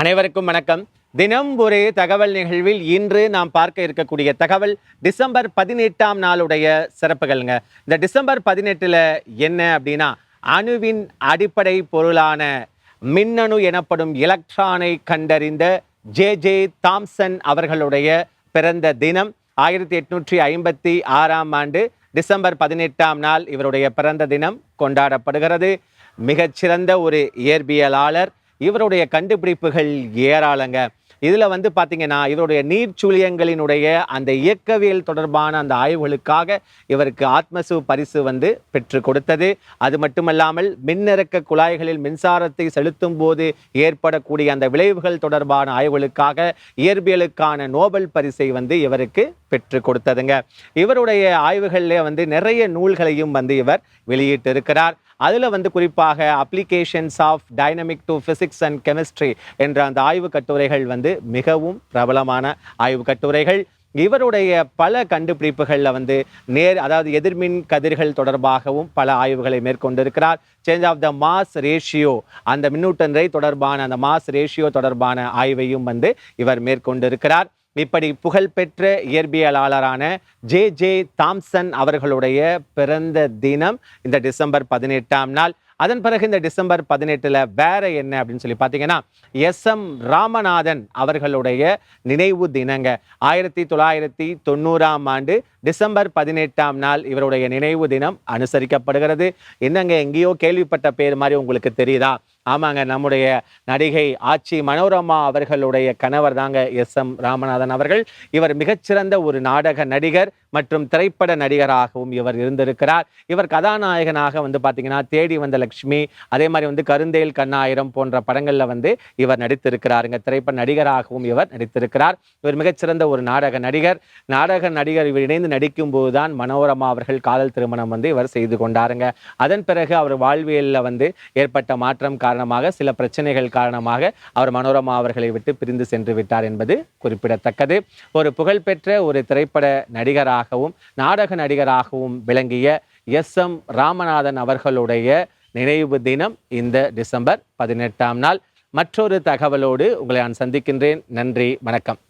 அனைவருக்கும் வணக்கம். தினம் ஒரு தகவல் நிகழ்வில் இன்று நாம் பார்க்க இருக்கக்கூடிய தகவல் டிசம்பர் பதினெட்டாம் நாளுடைய சிறப்புகள்ங்க. இந்த டிசம்பர் பதினெட்டில் என்ன அப்படின்னா அணுவின் அடிப்படை பொருளான மின்னணு எனப்படும் எலக்ட்ரானை கண்டறிந்த ஜே ஜே தாம்சன் அவர்களுடைய பிறந்த தினம் ஆயிரத்தி எட்நூற்றி ஐம்பத்தி ஆறாம் ஆண்டு டிசம்பர் பதினெட்டாம் நாள் இவருடைய பிறந்த தினம் கொண்டாடப்படுகிறது. மிகச்சிறந்த ஒரு இயற்பியலாளர் இவருடைய கண்டுபிடிப்புகள் ஏராளங்க. இதில் வந்து பார்த்தீங்கன்னா இவருடைய நீர்ச்சுழியங்களினுடைய அந்த இயக்கவியல் தொடர்பான அந்த ஆய்வுகளுக்காக இவருக்கு ஆத்மசு பரிசு வந்து பெற்று கொடுத்தது. அது மட்டுமல்லாமல் மின்னிறக்க குழாய்களில் மின்சாரத்தை செலுத்தும் போது ஏற்படக்கூடிய அந்த விளைவுகள் தொடர்பான ஆய்வுகளுக்காக இயற்பியலுக்கான நோபல் பரிசை வந்து இவருக்கு பெற்று கொடுத்ததுங்க. இவருடைய ஆய்வுகளில் வந்து நிறைய நூல்களையும் வந்து இவர் வெளியிட்டிருக்கிறார். அதில் வந்து குறிப்பாக applications of dynamic to physics and chemistry என்ற அந்த ஆய்வு கட்டுரைகள் வந்து மிகவும் பிரபலமான ஆய்வு கட்டுரைகள். இவருடைய பல கண்டுபிடிப்புகளில் வந்து நேர் அதாவது எதிர்மின் கதிர்கள் தொடர்பாகவும் பல ஆய்வுகளை மேற்கொண்டிருக்கிறார். Change of the mass ratio அந்த மின்னூட்ட நிறை தொடர்பான அந்த மாஸ் ரேஷியோ தொடர்பான ஆய்வையும் வந்து இவர் மேற்கொண்டிருக்கிறார். இப்படி புகழ்பெற்ற இயற்பியலாளரான ஜே ஜே தாம்சன் அவர்களுடைய பிறந்த தினம் இந்த டிசம்பர் பதினெட்டாம் நாள். அதன் பிறகு இந்த டிசம்பர் பதினெட்டில் வேற என்ன அப்படின்னு சொல்லி பார்த்தீங்கன்னா எஸ் எம் ராமநாதன் அவர்களுடைய நினைவு தினங்க. ஆயிரத்தி தொள்ளாயிரத்தி தொண்ணூறாம் ஆண்டு டிசம்பர் பதினெட்டாம் நாள் இவருடைய நினைவு தினம் அனுசரிக்கப்படுகிறது. என்னங்க எங்கேயோ கேள்விப்பட்ட பேர் மாதிரி உங்களுக்கு தெரியுதா? ஆமாங்க நம்முடைய நடிகை ஆச்சி மனோரமா அவர்களுடைய கணவர் தாங்க எஸ் எம் ராமநாதன் அவர்கள். இவர் மிகச்சிறந்த ஒரு நாடக நடிகர் மற்றும் திரைப்பட நடிகராகவும் இவர் இருந்திருக்கிறார். இவர் கதாநாயகனாக வந்து பார்த்தீங்கன்னா தேடி வந்த லக்ஷ்மி அதே மாதிரி வந்து கருந்தேல் கண்ணாயிரம் போன்ற படங்களில் வந்து இவர் நடித்திருக்கிறாருங்க. திரைப்பட நடிகராகவும் இவர் நடித்திருக்கிறார். இவர் மிகச்சிறந்த ஒரு நாடக நடிகர். நாடக நடிகர் இவர் இணைந்து நடிக்கும் போதுதான் மனோரமா அவர்கள் காதல் திருமணம் வந்து இவர் செய்து கொண்டாருங்க. அதன் பிறகு அவர் வாழ்வியலில் வந்து ஏற்பட்ட மாற்றம் காரணம் காரணமாக சில பிரச்சனைகள் காரணமாக அவர் மனோரமா அவர்களை விட்டு பிரிந்து சென்று விட்டார் என்பது குறிப்பிடத்தக்கது. ஒரு புகழ்பெற்ற ஒரு திரைப்பட நடிகராகவும் நாடக நடிகராகவும் விளங்கிய எஸ் எம் ராமநாதன் அவர்களுடைய நினைவு தினம் இந்த டிசம்பர் பதினெட்டாம் நாள். மற்றொரு தகவலோடு உங்களை நான் சந்திக்கின்றேன். நன்றி வணக்கம்.